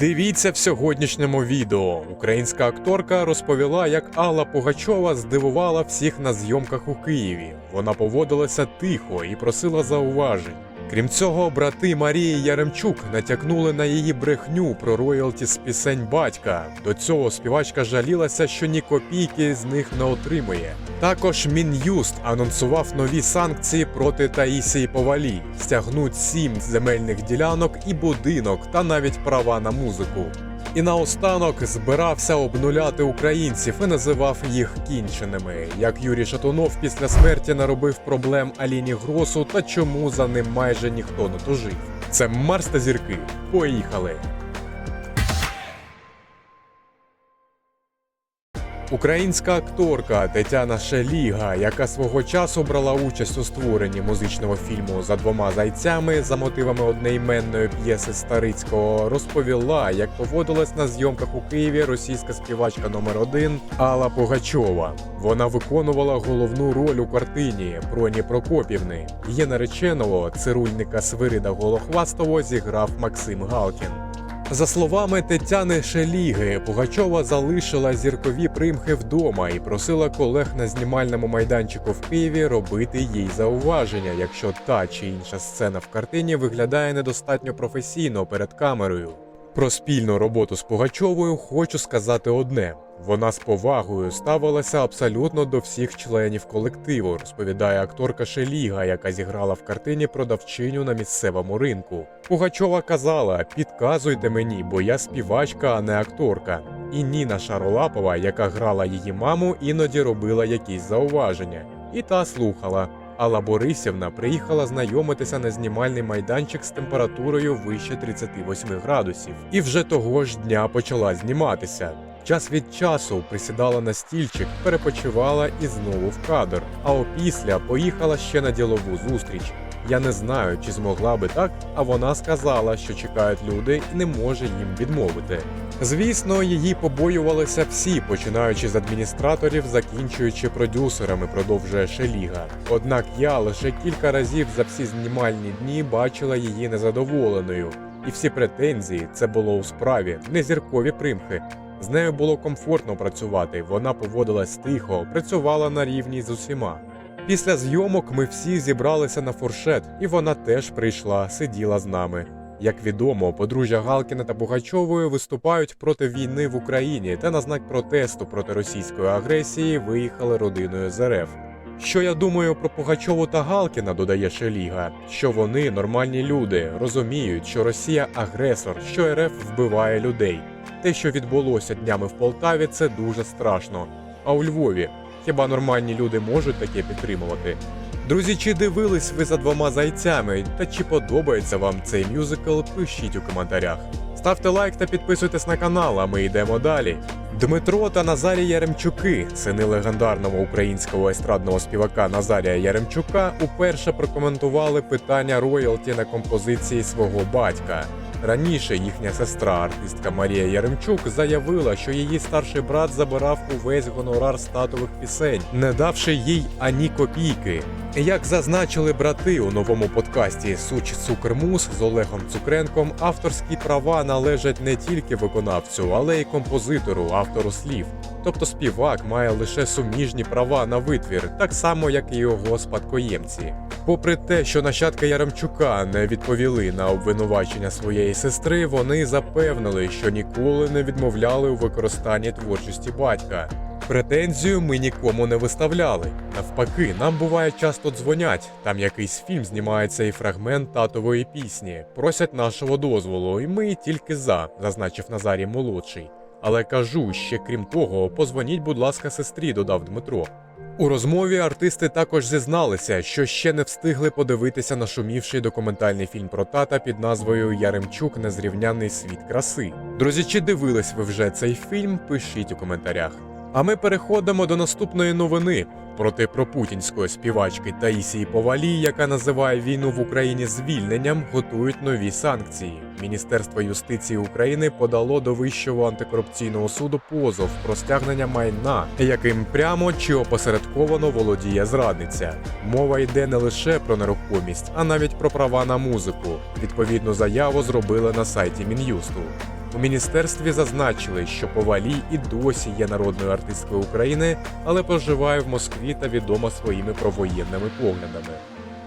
Дивіться в сьогоднішньому відео. Українська акторка розповіла, як Алла Пугачова здивувала всіх на зйомках у Києві. Вона поводилася тихо і просила зауважень. Крім цього, брати Марії Яремчук натякнули на її брехню про роялті з пісень батька. До цього співачка жалілася, що ні копійки з них не отримує. Також Мін'юст анонсував нові санкції проти Таїсії Повалі, стягнуть сім земельних ділянок і будинок, та навіть права на музику. І наостанок збирався обнуляти українців і називав їх кінченими. Як Юрій Шатунов після смерті наробив проблем Аліні Гросу та чому за ним майже ніхто не тужив. Це Марс та зірки. Поїхали! Українська акторка Тетяна Шеліга, яка свого часу брала участь у створенні музичного фільму за двома зайцями за мотивами одноіменної п'єси Старицького, розповіла, як поводилась на зйомках у Києві російська співачка номер 1 Алла Пугачова. Вона виконувала головну роль у картині Проні Прокопівни. Її нареченого цирульника Свирида Голохвастого зіграв Максим Галкін. За словами Тетяни Шеліги, Пугачова залишила зіркові примхи вдома і просила колег на знімальному майданчику в Києві робити їй зауваження, якщо та чи інша сцена в картині виглядає недостатньо професійно перед камерою. Про спільну роботу з Пугачовою хочу сказати одне: вона з повагою ставилася абсолютно до всіх членів колективу, розповідає акторка Шеліга, яка зіграла в картині продавчиню на місцевому ринку. Пугачова казала: підказуйте мені, бо я співачка, а не акторка. І Ніна Шаролапова, яка грала її маму, іноді робила якісь зауваження, і та слухала. Алла Борисівна приїхала знайомитися на знімальний майданчик з температурою вище 38 градусів, і вже того ж дня почала зніматися. Час від часу присідала на стільчик, перепочивала і знову в кадр. А опісля поїхала ще на ділову зустріч. Я не знаю, чи змогла би так, а вона сказала, що чекають люди і не може їм відмовити. Звісно, її побоювалися всі, починаючи з адміністраторів, закінчуючи продюсерами, продовжує Шеліга. Однак я лише кілька разів за всі знімальні дні бачила її незадоволеною, і всі претензії це було у справі, не зіркові примхи. З нею було комфортно працювати, вона поводилась тихо, працювала на рівні з усіма. Після зйомок ми всі зібралися на фуршет, і вона теж прийшла, сиділа з нами. Як відомо, подружжя Галкіна та Бугачової виступають проти війни в Україні та на знак протесту проти російської агресії виїхали родиною з РФ. Що я думаю про Пугачову та Галкіна, додає Шеліга, що вони нормальні люди, розуміють, що Росія агресор, що РФ вбиває людей. Те, що відбулося днями в Полтаві, це дуже страшно. А у Львові хіба нормальні люди можуть таке підтримувати? Друзі, чи дивились ви за двома зайцями? Та чи подобається вам цей мюзикл? Пишіть у коментарях. Ставте лайк та підписуйтесь на канал, а ми йдемо далі. Дмитро та Назарій Яремчуки, сини легендарного українського естрадного співака Назарія Яремчука, уперше прокоментували питання роялті на композиції свого батька. Раніше їхня сестра, артистка Марія Яремчук, заявила, що її старший брат забирав увесь гонорар статових пісень, не давши їй ані копійки. Як зазначили брати у новому подкасті Суч Цукрмус з Олегом Цукренком, авторські права належать не тільки виконавцю, але й композитору, автору слів. Тобто співак має лише суміжні права на витвір, так само як і його спадкоємці. Попри те, що нащадки Яремчука не відповіли на обвинувачення своєї сестри, вони запевнили, що ніколи не відмовляли у використанні творчості батька. Претензію ми нікому не виставляли. Навпаки, нам буває часто дзвонять. Там якийсь фільм знімається і фрагмент татової пісні. Просять нашого дозволу, і ми тільки за, зазначив Назарій молодший. Але кажу, ще крім того, позвоніть, будь ласка, сестрі, додав Дмитро. У розмові артисти також зізналися, що ще не встигли подивитися нашумівший документальний фільм про тата під назвою Яремчук Незрівняний світ краси. Друзі, чи дивились ви вже цей фільм? Пишіть у коментарях. А ми переходимо до наступної новини. Проти пропутінської співачки Таїсії Повалій, яка називає війну в Україні звільненням, готують нові санкції. Міністерство юстиції України подало до Вищого антикорупційного суду позов про стягнення майна, яким прямо чи опосередковано володіє зрадниця. Мова йде не лише про нерухомість, а навіть про права на музику. Відповідну заяву зробили на сайті Мін'юсту. У міністерстві зазначили, що Повалій і досі є народною артисткою України, але проживає в Москві та відома своїми провоєнними поглядами.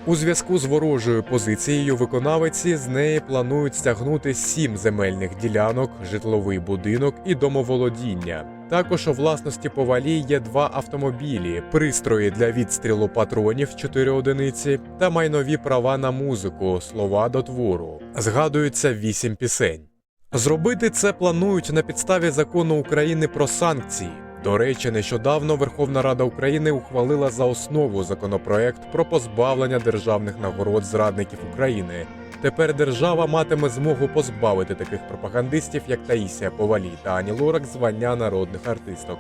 У зв'язку з ворожою позицією виконавиці з неї планують стягнути сім земельних ділянок, житловий будинок і домоволодіння. Також у власності повалій є два автомобілі, пристрої для відстрілу патронів 4 одиниці та майнові права на музику, слова до твору. Згадуються вісім пісень. Зробити це планують на підставі закону України про санкції. До речі, нещодавно Верховна Рада України ухвалила за основу законопроект про позбавлення державних нагород зрадників України. Тепер держава матиме змогу позбавити таких пропагандистів, як Таїсія Повалій та Ані Лорак, звання народних артисток.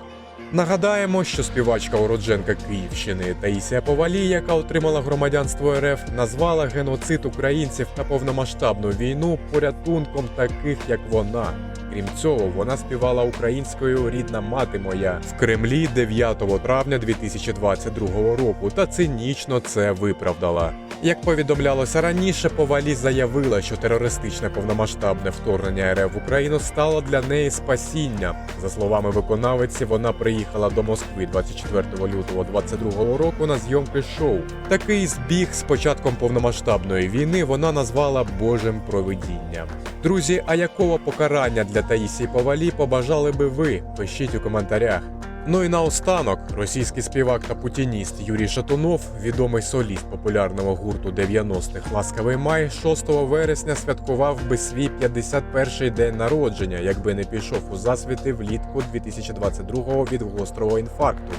Нагадаємо, що співачка уродженка Київщини Таїсія Повалій, яка отримала громадянство РФ, назвала геноцид українців та повномасштабну війну порятунком таких, як вона. Крім цього, вона співала українською рідна мати моя в Кремлі 9 травня 2022 року та цинічно це виправдала. Як повідомлялося раніше, Повалі заявила, що терористичне повномасштабне вторгнення РФ в Україну стало для неї спасінням. За словами виконавиці, вона приїхала до Москви 24 лютого 2022 року на зйомки шоу. Такий збіг з початком повномасштабної війни вона назвала Божим провидінням. Друзі, а якого покарання для Таїсії Повалі побажали би ви? Пишіть у коментарях. Ну і наостанок, російський співак та путініст Юрій Шатунов, відомий соліст популярного гурту 90-х Ласкавий май, 6 вересня святкував би свій 51-й день народження, якби не пішов у засвіти влітку 2022-го від гострого інфаркту.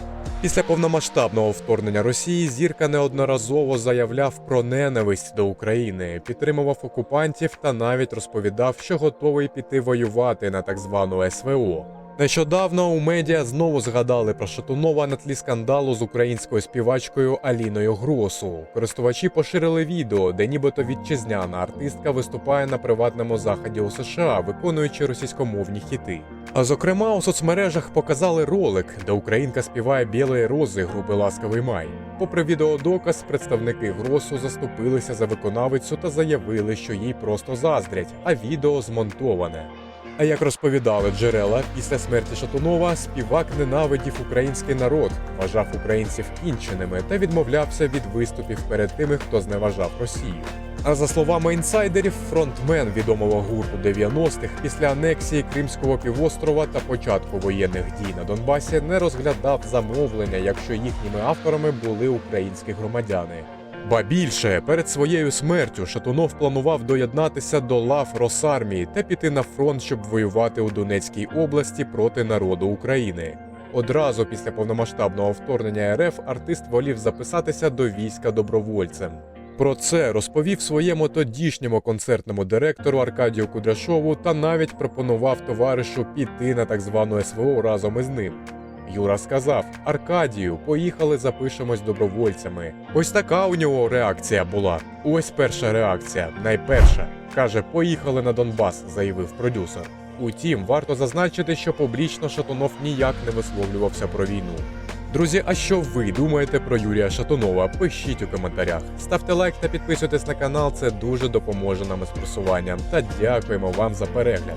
Після повномасштабного вторгнення Росії зірка неодноразово заявляв про ненависть до України, підтримував окупантів та навіть розповідав, що готовий піти воювати на так звану СВО. Нещодавно у медіа знову згадали про Шатунова на тлі скандалу з українською співачкою Аліною Гросу. Користувачі поширили відео, де нібито вітчизняна артистка виступає на приватному заході у США, виконуючи російськомовні хіти. А зокрема, у соцмережах показали ролик, де українка співає білої рози групи Ласкавий май. Попри відеодоказ, представники Гросу заступилися за виконавицю та заявили, що їй просто заздрять, а відео змонтоване. А як розповідали джерела, після смерті Шатунова співак ненавидів український народ, вважав українців кінченими та відмовлявся від виступів перед тими, хто зневажав Росію. А за словами інсайдерів, фронтмен відомого гурту 90-х після анексії Кримського півострова та початку воєнних дій на Донбасі не розглядав замовлення, якщо їхніми авторами були українські громадяни. Ба більше перед своєю смертю Шатунов планував доєднатися до лав Росармії та піти на фронт, щоб воювати у Донецькій області проти народу України. Одразу після повномасштабного вторгнення РФ артист волів записатися до війська добровольцем. Про це розповів своєму тодішньому концертному директору Аркадію Кудряшову та навіть пропонував товаришу піти на так звану СВО разом із ним. Юра сказав: Аркадію, поїхали, запишемось добровольцями. Ось така у нього реакція була. Ось перша реакція, найперша. Каже, поїхали на Донбас, заявив продюсер. Утім, варто зазначити, що публічно Шатунов ніяк не висловлювався про війну. Друзі, а що ви думаєте про Юрія Шатунова? Пишіть у коментарях. Ставте лайк та підписуйтесь на канал, це дуже допоможе нам із просуванням. Та дякуємо вам за перегляд.